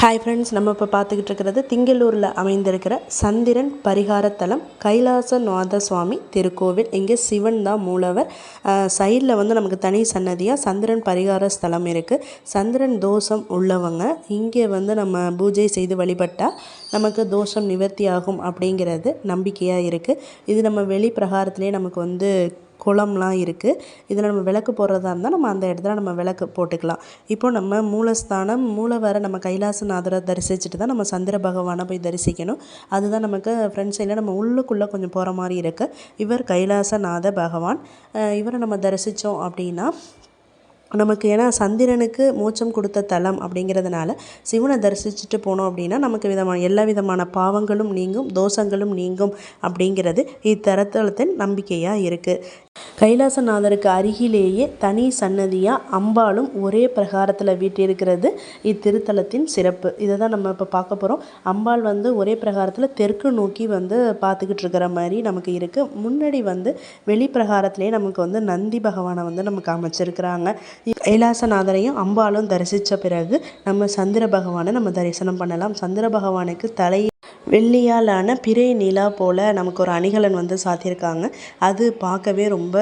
Hi friends நம்ம இப்போ பார்த்துக்கிட்டு இருக்கிறது திங்களூரில் அமைந்திருக்கிற சந்திரன் பரிகாரத்தலம் கைலாசநாத சுவாமி திருக்கோவில். இங்கே சிவன் தான் மூலவர். சைடில் வந்து நமக்கு தனி சன்னதியாக சந்திரன் பரிகார ஸ்தலம் இருக்குது சந்திரன் தோஷம் உள்ளவங்க. இங்கே வந்து நம்ம பூஜை செய்து வழிபட்டால் நமக்கு தோஷம் நிவர்த்தி ஆகும் அப்படிங்கிறது நம்பிக்கையாக இருக்குது இது நம்ம வெளி பிரகாரத்திலே நமக்கு வந்து குளம்லாம் இருக்குது. இதில் நம்ம விளக்கு போடுறதா இருந்தால் நம்ம அந்த இடத்துல நம்ம விளக்கு போட்டுக்கலாம். இப்போ நம்ம மூலஸ்தானம் மூலவரை நம்ம கைலாசநாதரை தரிசிச்சுட்டு தான் நம்ம சந்திர பகவானை போய் தரிசிக்கணும். அதுதான் நமக்கு ஃப்ரெண்ட் சைடில் நம்ம உள்ளுக்குள்ளே கொஞ்சம் போகிற மாதிரி இருக்குது. இவர் கைலாசநாத பகவான். இவரை நம்ம தரிசித்தோம் அப்படின்னா நமக்கு ஏன்னா சந்திரனுக்கு மோட்சம் கொடுத்த தலம் அப்படிங்கிறதுனால சிவனை தரிசிச்சுட்டு போனோம் அப்படின்னா நமக்கு விதமான எல்லா விதமான பாவங்களும் நீங்கும் தோஷங்களும் நீங்கும் அப்படிங்கிறது இத்தரத்தலத்தின் நம்பிக்கையாக இருக்குது கைலாசநாதருக்கு அருகிலேயே தனி சன்னதியாக அம்பாலும் ஒரே பிரகாரத்தில் வீட்டிருக்கிறது இத்திருத்தலத்தின் சிறப்பு. இதை தான் நம்ம இப்போ பார்க்க போகிறோம் அம்பாள் வந்து ஒரே பிரகாரத்தில் தெற்கு நோக்கி வந்து பார்த்துக்கிட்டு இருக்கிற மாதிரி நமக்கு இருக்குது முன்னாடி வந்து வெளி பிரகாரத்திலே நமக்கு வந்து நந்தி பகவானை வந்து நமக்கு அமைச்சிருக்கிறாங்க. கைலாசநாதரையும் அம்பாலும் தரிசித்த பிறகு நம்ம சந்திர பகவானை நம்ம தரிசனம் பண்ணலாம். சந்திர பகவானுக்கு தலை வெள்ளியாலான பிறை நிலா போல் நமக்கு ஒரு அணிகலன் வந்து சாத்தியிருக்காங்க. அது பார்க்கவே ரொம்ப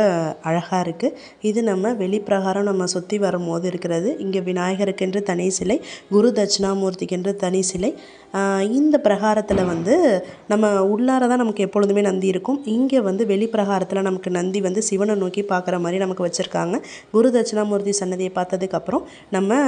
அழகாக இருக்குது இது நம்ம வெளிப்பிரகாரம் நம்ம சுற்றி வரும்போது இருக்கிறது. இங்கே விநாயகருக்கென்று தனி சிலை குரு தட்சிணாமூர்த்திக்கென்று தனி சிலை. இந்த பிரகாரத்தில் வந்து நம்ம உள்ளார தான் நமக்கு எப்பொழுதுமே நந்தி இருக்கும். இங்கே வந்து வெளிப்பிரகாரத்தில் நமக்கு நந்தி வந்து சிவனை நோக்கி பார்க்குற மாதிரி நமக்கு வச்சுருக்காங்க. குரு தட்சிணாமூர்த்தி சன்னதியை பார்த்ததுக்கப்புறம் நம்ம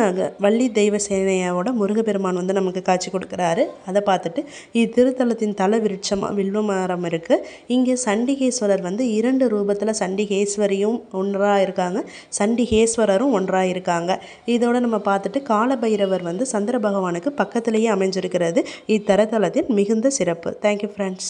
வள்ளி தெய்வ சேனையோட முருகப்பெருமான் வந்து நமக்கு காட்சி கொடுக்குறாரு. அதை பார்த்துட்டு இத்திருத்தலத்தின் தல விருட்சமாக வில்வ மரம் இருக்குது இங்கே சண்டிகேஸ்வரர் வந்து இரண்டு ரூபத்தில் சண்டிகேஸ்வரியும் ஒன்றாக இருக்காங்க. சண்டிகேஸ்வரரும் ஒன்றாக இருக்காங்க. இதோட நம்ம பார்த்துட்டு காலபைரவர் வந்து சந்திர பகவானுக்கு பக்கத்திலேயே அமைஞ்சிருக்கிறது. இத்தரத்தலத்தின் மிகுந்த சிறப்பு. Thank you friends